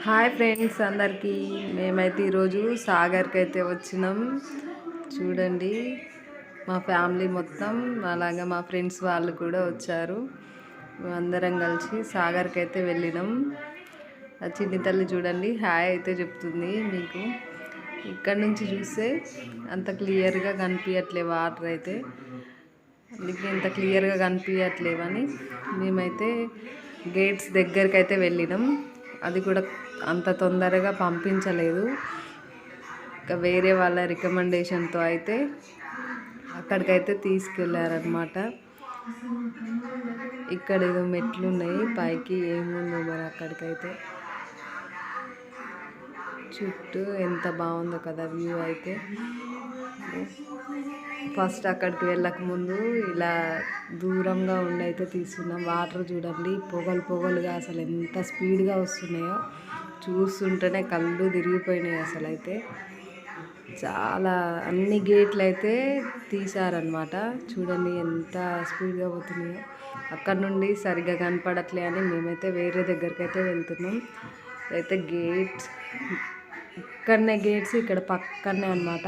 Hi friends అందరికీ. మేమైతే ఈరోజు సాగర్కి అయితే వచ్చినాం. చూడండి మా ఫ్యామిలీ మొత్తం అలాగే మా ఫ్రెండ్స్ వాళ్ళు కూడా వచ్చారు. అందరం కలిసి సాగర్కి అయితే వెళ్ళినాం. చిన్ని తల్లి చూడండి హాయ్ అయితే చెప్తుంది మీకు. ఇక్కడ నుంచి చూస్తే అంత క్లియర్గా కనిపించట్లే వాటర్ అయితే. అందుకే ఇంత క్లియర్గా కనిపించట్లేవని మేమైతే గేట్స్ దగ్గరికి అయితే వెళ్ళినాం. అది కూడా అంత తొందరగా పంపించలేదు. ఇంకా వేరే వాళ్ళ రికమెండేషన్తో అయితే అక్కడికైతే తీసుకెళ్ళారనమాట ఇక్కడ ఏదో మెట్లు ఉన్నాయి పైకి ఏముందో మరి అక్కడికైతే. చుట్టూ ఎంత బాగుందో కదా వ్యూ అయితే. ఫస్ట్ అక్కడికి వెళ్ళక ముందు ఇలా దూరంగా ఉండి అయితే తీసుకున్నాం. వాటర్ చూడండి పొగలు పొగలుగా అసలు ఎంత స్పీడ్గా వస్తున్నాయో చూస్తుంటేనే కళ్ళు తిరిగిపోయినాయి అసలు అయితే చాలా అన్ని గేట్లు అయితే తీశారనమాట చూడండి ఎంత స్పీడ్గా పోతున్నాయో. అక్కడ నుండి సరిగ్గా కనపడట్లే అని మేమైతే వేరే దగ్గరికి అయితే వెళ్తున్నాం. అయితే గేట్స్ ఇక్కడనే గేట్స్ ఇక్కడ పక్కనే అనమాట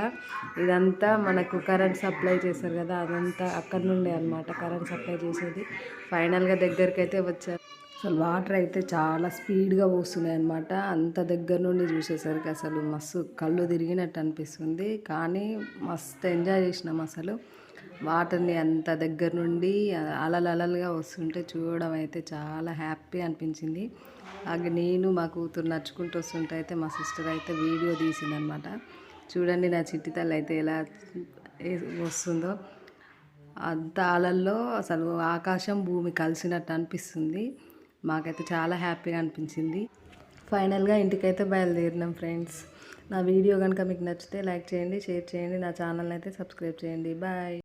ఇదంతా మనకు కరెంట్ సప్లై చేశారు కదా అదంతా అక్కడ నుండే అనమాట కరెంట్ సప్లై చేసేది. ఫైనల్గా దగ్గరికి అయితే వచ్చారు. అసలు వాటర్ అయితే చాలా స్పీడ్గా పోస్తున్నాయి అనమాట అంత దగ్గర నుండి చూసేసరికి అసలు మస్తు కళ్ళు తిరిగినట్టు అనిపిస్తుంది. కానీ మస్తు ఎంజాయ్ చేసినాం అసలు. వాటర్ని అంత దగ్గర నుండి అలలు అలలుగా వస్తుంటే చూడడం అయితే చాలా హ్యాపీ అనిపించింది. అలాగే నేను మా కూతురు నడుచుకుంటూ వస్తుంటే అయితే మా సిస్టర్ అయితే వీడియో తీసిందనమాట. చూడండి నా చిట్టి తల్లి అయితే ఎలా వస్తుందో. అంత అలల్లో అసలు ఆకాశం భూమి కలిసినట్టు అనిపిస్తుంది. మాకైతే చాలా హ్యాపీగా అనిపించింది. ఫైనల్గా ఇంటికైతే బయలుదేరినాం ఫ్రెండ్స్. నా వీడియో కనుక మీకు నచ్చితే లైక్ చేయండి షేర్ చేయండి నా ఛానల్ అయితే సబ్స్క్రైబ్ చేయండి. బాయ్.